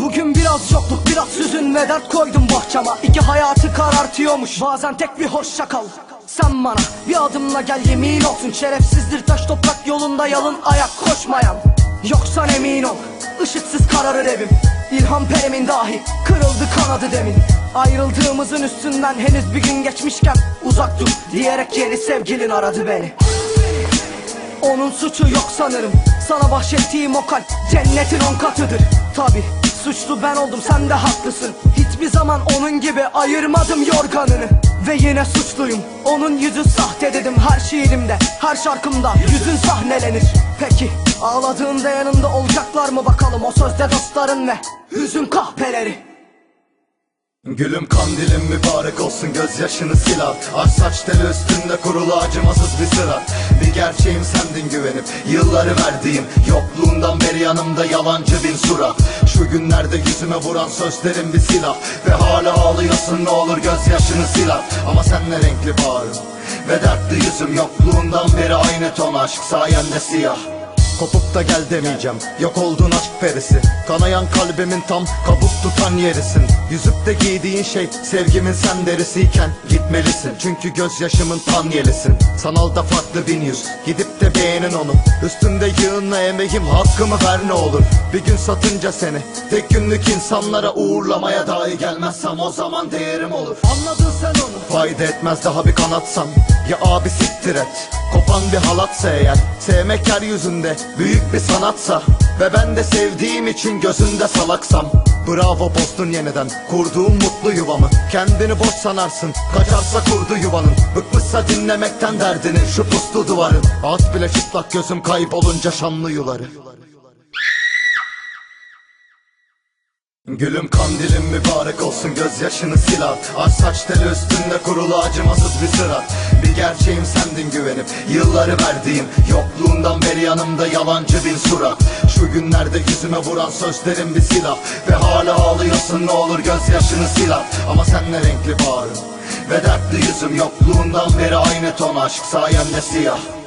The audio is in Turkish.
Bugün biraz yokluk biraz hüzün ve dert koydum bahçama İki hayatı karartıyormuş bazen tek bir hoşça kal. Sen bana bir adımla gel yemin olsun. Şerefsizdir taş toprak yolunda yalın ayak koşmayan. Yoksan emin ol ışıksız kararır evim. İlham perimin dahi kırıldı kanadı demin. Ayrıldığımızın üstünden henüz bir gün geçmişken Uzak dur diyerek yeni sevgilin aradı beni. Onun suçu yok sanırım. Sana bahşettiğim o kalp cennetin on katıdır. Tabi suçlu ben oldum sen de haklısın. Hiçbir zaman onun gibi ayırmadım yorganını. Ve yine suçluyum. Onun yüzü sahte dedim her şiirimde Her şarkımda yüzün sahnelenir. Peki ağladığında yanında olacaklar mı bakalım? O sözde dostların ve hüzün kahpeleri Gülüm kandilin mübarek olsun gözyaşını sil at. Aç saç teli üstünde kurulu acımasız bir sırat. Bir gerçeğim sendin güvenip yılları verdiğim. Yokluğundan beri yanımda yalancı bin surat. Şu günlerde yüzüme vuran sözlerin bir silah. Ve hala ağlıyorsun ne olur gözyaşını sil at. Ama senle renkli bağrım ve dertli yüzüm Yokluğundan beri aynı ton aşk sayende siyah Kopup da gel demeyeceğim. Yok oldun aşk perisi. Kanayan kalbimin tam kabuk tutan yerisin. Yüzüp de giydiğin şey Sevgimin sen derisiyken Gitmelisin. Çünkü gözyaşımın tan yelisin. Sanalda farklı bin yüz. Gidip de beğenin onu. Üstünde yığınla emeğim hakkımı ver ne olur. Bir gün satınca seni. Tek günlük insanlara uğurlamaya dahi gelmezsem O zaman değerim olur. Anladın sen onu. Fayda etmez daha bir kanatsam Ya abi siktir et. Kopan bir halatsa eğer Sevmek yeryüzünde büyük bir sanatsa Ve ben de sevdiğim için gözünde salaksam. Bravo bostun yeniden kurduğum mutlu yuvamı. Kendini boş sanarsın kaçarsa kurdu yuvanın. Bıkmışsa dinlemekten derdini şu puslu duvarın. At bile çıplak gözüm kaybolunca şanlı yuları. Gülüm kandilin mübarek olsun gözyaşını sil at. Aç saç teli üstünde kurulu acımasız bir sırat gerçeğim sendin güvenip yılları verdiğim Yokluğundan beri yanımda yalancı bin surat. Şu günlerde yüzüme vuran sözlerin bir silah Ve hala ağlıyorsun ne olur gözyaşını sil at Ama senle renkli bağrım ve dertli yüzüm Yokluğundan beri aynı ton aşk sayende siyah